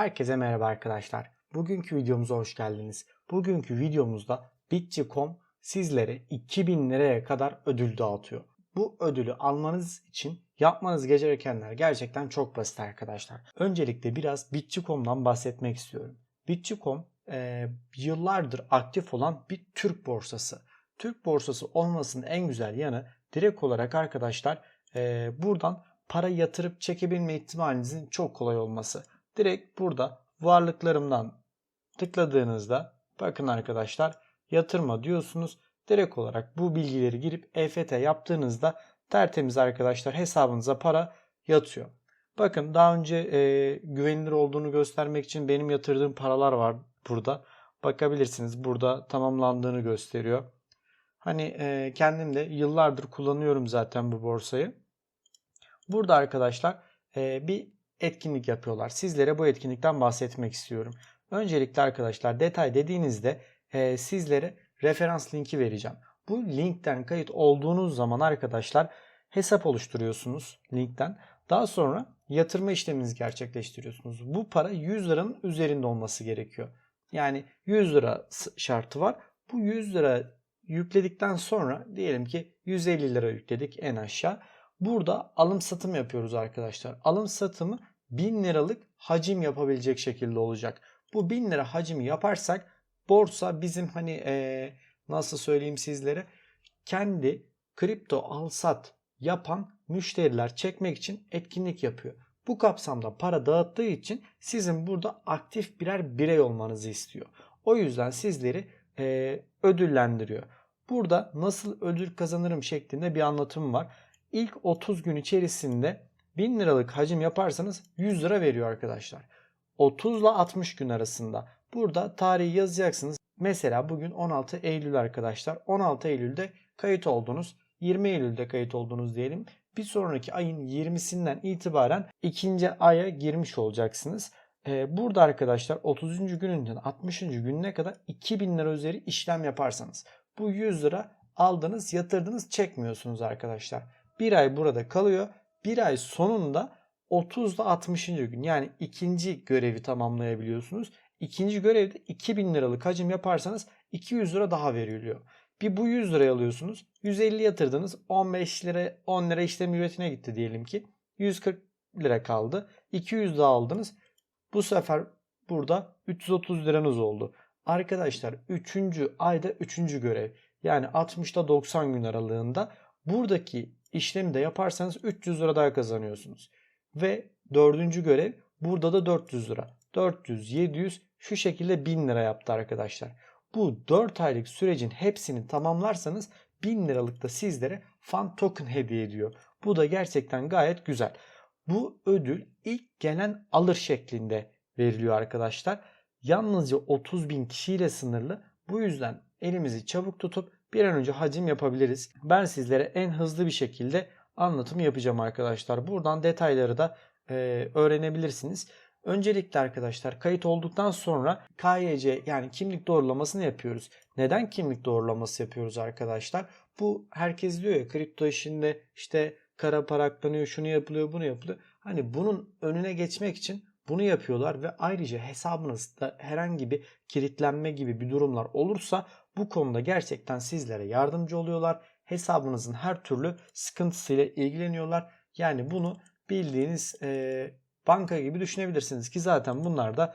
Herkese merhaba arkadaşlar. Bugünkü videomuza hoş geldiniz. Bugünkü videomuzda Bitçi.com sizlere 2000 liraya kadar ödül dağıtıyor. Bu ödülü almanız için yapmanız gerekenler gerçekten çok basit arkadaşlar. Öncelikle biraz Bitçi.com'dan bahsetmek istiyorum. Bitçi.com e, yıllardır aktif olan bir Türk borsası. Türk borsası olmasının en güzel yanı direkt olarak arkadaşlar e, buradan para yatırıp çekebilme ihtimalinizin çok kolay olması. Direkt burada varlıklarımdan tıkladığınızda bakın arkadaşlar yatırma diyorsunuz. Direkt olarak bu bilgileri girip EFT yaptığınızda tertemiz arkadaşlar hesabınıza para yatıyor. Bakın daha önce e, güvenilir olduğunu göstermek için benim yatırdığım paralar var burada. Bakabilirsiniz burada tamamlandığını gösteriyor. Hani e, kendim de yıllardır kullanıyorum zaten bu borsayı. Burada arkadaşlar e, bir etkinlik yapıyorlar. Sizlere bu etkinlikten bahsetmek istiyorum. Öncelikle arkadaşlar detay dediğinizde e, sizlere referans linki vereceğim. Bu linkten kayıt olduğunuz zaman arkadaşlar hesap oluşturuyorsunuz linkten. Daha sonra yatırma işleminizi gerçekleştiriyorsunuz. Bu para 100 liranın üzerinde olması gerekiyor. Yani 100 lira şartı var. Bu 100 lira yükledikten sonra diyelim ki 150 lira yükledik en aşağı. Burada alım satım yapıyoruz arkadaşlar. Alım satımı 1000 liralık hacim yapabilecek şekilde olacak. Bu 1000 lira hacimi yaparsak borsa bizim hani ee, nasıl söyleyeyim sizlere kendi kripto al sat yapan müşteriler çekmek için etkinlik yapıyor. Bu kapsamda para dağıttığı için sizin burada aktif birer birey olmanızı istiyor. O yüzden sizleri e, ödüllendiriyor. Burada nasıl ödül kazanırım şeklinde bir anlatım var. İlk 30 gün içerisinde 1000 liralık hacim yaparsanız 100 lira veriyor arkadaşlar. 30 ile 60 gün arasında. Burada tarihi yazacaksınız. Mesela bugün 16 Eylül arkadaşlar. 16 Eylül'de kayıt oldunuz. 20 Eylül'de kayıt oldunuz diyelim. Bir sonraki ayın 20'sinden itibaren ikinci aya girmiş olacaksınız. Ee, burada arkadaşlar 30. gününden 60. gününe kadar 2000 lira üzeri işlem yaparsanız bu 100 lira aldınız yatırdınız çekmiyorsunuz arkadaşlar. Bir ay burada kalıyor. Bir ay sonunda 30 ile 60. gün yani ikinci görevi tamamlayabiliyorsunuz. İkinci görevde 2000 liralık hacim yaparsanız 200 lira daha veriliyor. Bir bu 100 liraya alıyorsunuz. 150 yatırdınız. 15 lira 10 lira işlem ücretine gitti diyelim ki. 140 lira kaldı. 200 daha aldınız. Bu sefer burada 330 liranız oldu. Arkadaşlar 3. ayda 3. görev. Yani 60'da 90 gün aralığında buradaki işlemi de yaparsanız 300 lira daha kazanıyorsunuz. Ve dördüncü görev burada da 400 lira. 400, 700 şu şekilde 1000 lira yaptı arkadaşlar. Bu 4 aylık sürecin hepsini tamamlarsanız 1000 liralık da sizlere fan token hediye ediyor. Bu da gerçekten gayet güzel. Bu ödül ilk gelen alır şeklinde veriliyor arkadaşlar. Yalnızca 30 bin kişiyle sınırlı. Bu yüzden elimizi çabuk tutup bir an önce hacim yapabiliriz. Ben sizlere en hızlı bir şekilde anlatım yapacağım arkadaşlar. Buradan detayları da e, öğrenebilirsiniz. Öncelikle arkadaşlar kayıt olduktan sonra KYC yani kimlik doğrulamasını yapıyoruz. Neden kimlik doğrulaması yapıyoruz arkadaşlar? Bu herkes diyor ya kripto işinde işte kara para aklanıyor, şunu yapılıyor, bunu yapılıyor. Hani bunun önüne geçmek için bunu yapıyorlar ve ayrıca hesabınızda herhangi bir kilitlenme gibi bir durumlar olursa bu konuda gerçekten sizlere yardımcı oluyorlar. Hesabınızın her türlü sıkıntısıyla ilgileniyorlar. Yani bunu bildiğiniz e, banka gibi düşünebilirsiniz ki zaten bunlar da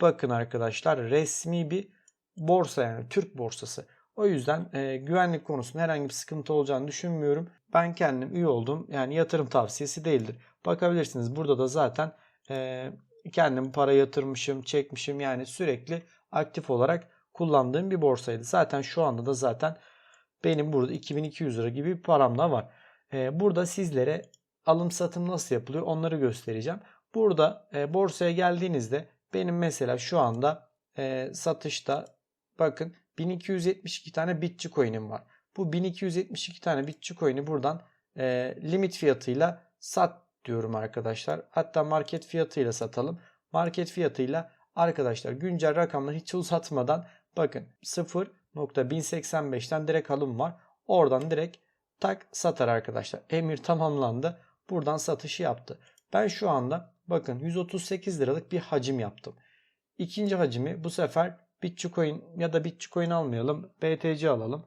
bakın arkadaşlar resmi bir borsa yani Türk borsası. O yüzden e, güvenlik konusunda herhangi bir sıkıntı olacağını düşünmüyorum. Ben kendim üye oldum. Yani yatırım tavsiyesi değildir. Bakabilirsiniz burada da zaten e, kendim para yatırmışım, çekmişim. Yani sürekli aktif olarak kullandığım bir borsaydı. Zaten şu anda da zaten benim burada 2200 lira gibi bir param da var. E, burada sizlere alım satım nasıl yapılıyor onları göstereceğim. Burada e, borsaya geldiğinizde benim mesela şu anda e, satışta bakın 1272 tane Bitçi coin'im var. Bu 1272 tane Bitçi coin'i buradan e, limit fiyatıyla sat diyorum arkadaşlar. Hatta market fiyatıyla satalım. Market fiyatıyla arkadaşlar güncel rakamları hiç uzatmadan bakın 0.1085'ten direkt alım var. Oradan direkt tak satar arkadaşlar. Emir tamamlandı. Buradan satışı yaptı. Ben şu anda Bakın 138 liralık bir hacim yaptım. İkinci hacimi bu sefer Bitcoin ya da Bitcoin almayalım. BTC alalım.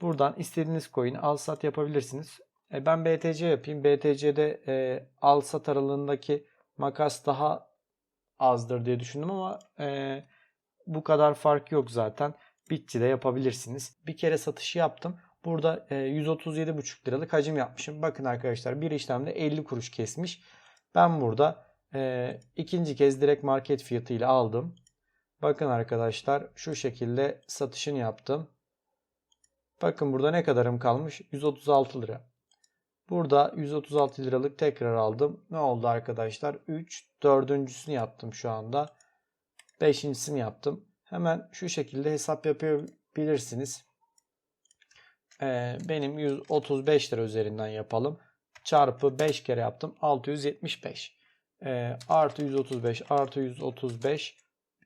Buradan istediğiniz coin'i al sat yapabilirsiniz. E ben BTC yapayım. BTC'de e, al sat aralığındaki makas daha azdır diye düşündüm ama e, bu kadar fark yok zaten. Bitçi de yapabilirsiniz. Bir kere satışı yaptım. Burada e, 137,5 liralık hacim yapmışım. Bakın arkadaşlar bir işlemde 50 kuruş kesmiş. Ben burada e, ikinci kez direkt market fiyatı ile aldım. Bakın arkadaşlar şu şekilde satışını yaptım. Bakın burada ne kadarım kalmış? 136 lira. Burada 136 liralık tekrar aldım. Ne oldu arkadaşlar? 3, dördüncüsünü yaptım şu anda. Beşincisini yaptım. Hemen şu şekilde hesap yapabilirsiniz. Ee, benim 135 lira üzerinden yapalım. Çarpı 5 kere yaptım. 675. Ee, artı 135 artı 135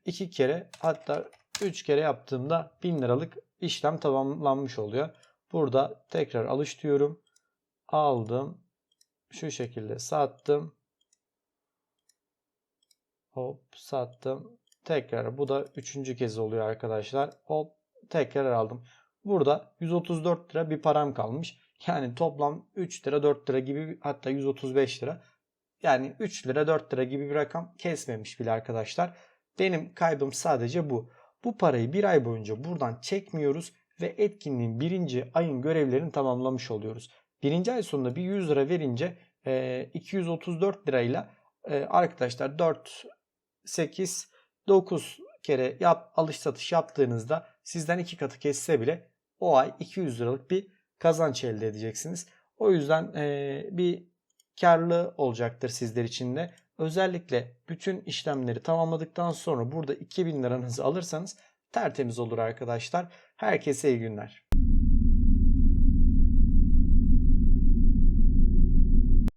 2 kere hatta 3 kere yaptığımda 1000 liralık işlem tamamlanmış oluyor. Burada tekrar alış diyorum. Aldım. Şu şekilde sattım. Hop sattım. Tekrar bu da üçüncü kez oluyor arkadaşlar. Hop tekrar aldım. Burada 134 lira bir param kalmış. Yani toplam 3 lira 4 lira gibi hatta 135 lira. Yani 3 lira 4 lira gibi bir rakam kesmemiş bile arkadaşlar. Benim kaybım sadece bu. Bu parayı bir ay boyunca buradan çekmiyoruz ve etkinliğin birinci ayın görevlerini tamamlamış oluyoruz. Birinci ay sonunda bir 100 lira verince e, 234 lirayla arkadaşlar 4, 8, 9 kere yap, alış satış yaptığınızda sizden iki katı kesse bile o ay 200 liralık bir kazanç elde edeceksiniz. O yüzden e, bir karlı olacaktır sizler için de. Özellikle bütün işlemleri tamamladıktan sonra burada 2000 liranızı alırsanız tertemiz olur arkadaşlar. Herkese iyi günler.